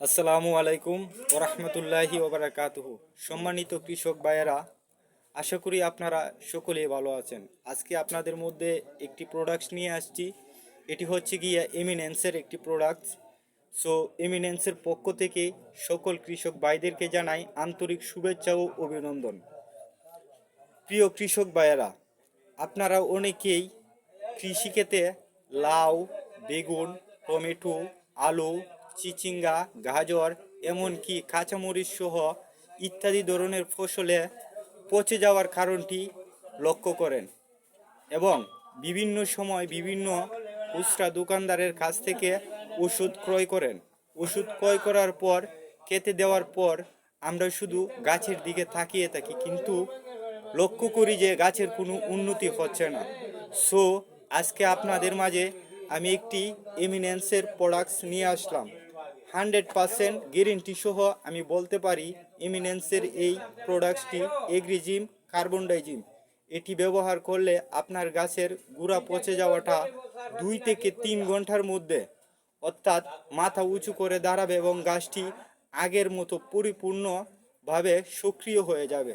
আসসালামু আলাইকুম ওরহমতুল্লাহি ওবরাকাতুহু। সম্মানিত কৃষক ভাইয়েরা, আশা করি আপনারা সকলেই ভালো আছেন। আজকে আপনাদের মধ্যে একটি প্রোডাক্ট নিয়ে আসছি। এটি হচ্ছে গিয়া এমিনেন্সের একটি প্রোডাক্ট সো এমিনেন্সের পক্ষ থেকে সকল কৃষক ভাইদেরকে জানাই আন্তরিক শুভেচ্ছা ও অভিনন্দন। প্রিয় কৃষক ভাইয়েরা, আপনারা অনেকেই কৃষিক্ষেত্রে লাউ, বেগুন, টমেটো, আলু চিচিঙ্গা, গাজর, এমনকি কাঁচামরিচ সহ ইত্যাদি ধরনের ফসলে পচে যাওয়ার কারণটি লক্ষ্য করেন এবং বিভিন্ন সময় বিভিন্ন খুচরা দোকানদারের কাছ থেকে ওষুধ ক্রয় করেন। ওষুধ ক্রয় করার পর, খেতে দেওয়ার পর আমরা শুধু গাছের দিকে তাকিয়ে থাকি, কিন্তু লক্ষ্য করি যে গাছের কোনো উন্নতি হচ্ছে না। সো আজকে আপনাদের মাঝে আমি একটি এমিনেন্সের প্রোডাক্টস নিয়ে আসলাম। হান্ড্রেড পারসেন্ট গ্যারেন্টি সহ আমি বলতে পারি এমিনেন্সের এই প্রোডাক্টসটি এগ্রিজিম কার্বন ডাইজিম এটি ব্যবহার করলে আপনার গাছের গুঁড়া পচে যাওয়াটা দুই থেকে তিন ঘণ্টার মধ্যে, অর্থাৎ মাথা উঁচু করে দাঁড়াবে এবং গাছটি আগের মতো পরিপূর্ণভাবে সক্রিয় হয়ে যাবে।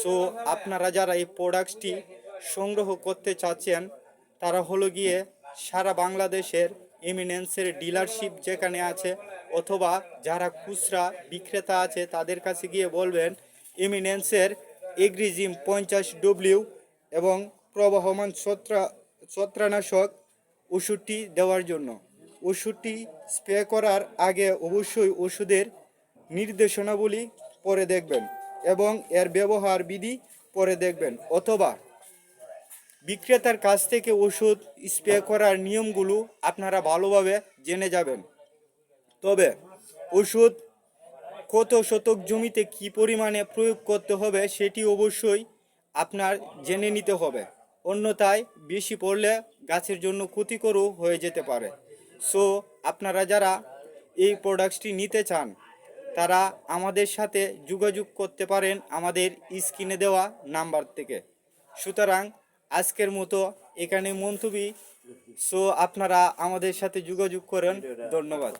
সো, আপনারা যারা এই প্রোডাক্টসটি সংগ্রহ করতে চাচ্ছেন, তারা হলো গিয়ে সারা বাংলাদেশের এমিনেন্সের ডিলারশিপ যেখানে আছে, অথবা যারা খুচরা বিক্রেতা আছে, তাদের কাছে গিয়ে বলবেন এমিনেন্সের এগ্রিজিম পঞ্চাশ ডব্লিউ এবং প্রবাহমান ছত্রা ছত্রানাশক ওষুধটি দেওয়ার জন্য। ওষুধটি স্প্রে করার আগে অবশ্যই ওষুধের নির্দেশনাবলী পরে দেখবেন এবং এর ব্যবহার বিধি পরে দেখবেন, অথবা বিক্রেতার কাছ থেকে ওষুধ স্প্রে করার নিয়মগুলো আপনারা ভালোভাবে জেনে যাবেন। তবে ওষুধ কত শতক জমিতে কি পরিমাণে প্রয়োগ করতে হবে সেটি অবশ্যই আপনার জেনে নিতে হবে। অন্যথায় বেশি পড়লে গাছের জন্য ক্ষতিকরও হয়ে যেতে পারে। সো, আপনারা যারা এই প্রোডাক্টসটি নিতে চান, তারা আমাদের সাথে যোগাযোগ করতে পারেন আমাদের স্ক্রিনে দেওয়া নাম্বার থেকে। সুতরাং আজকের মতো এখানে মন্তবি সো আপনারা আমাদের সাথে যোগাযোগ করেন। ধন্যবাদ।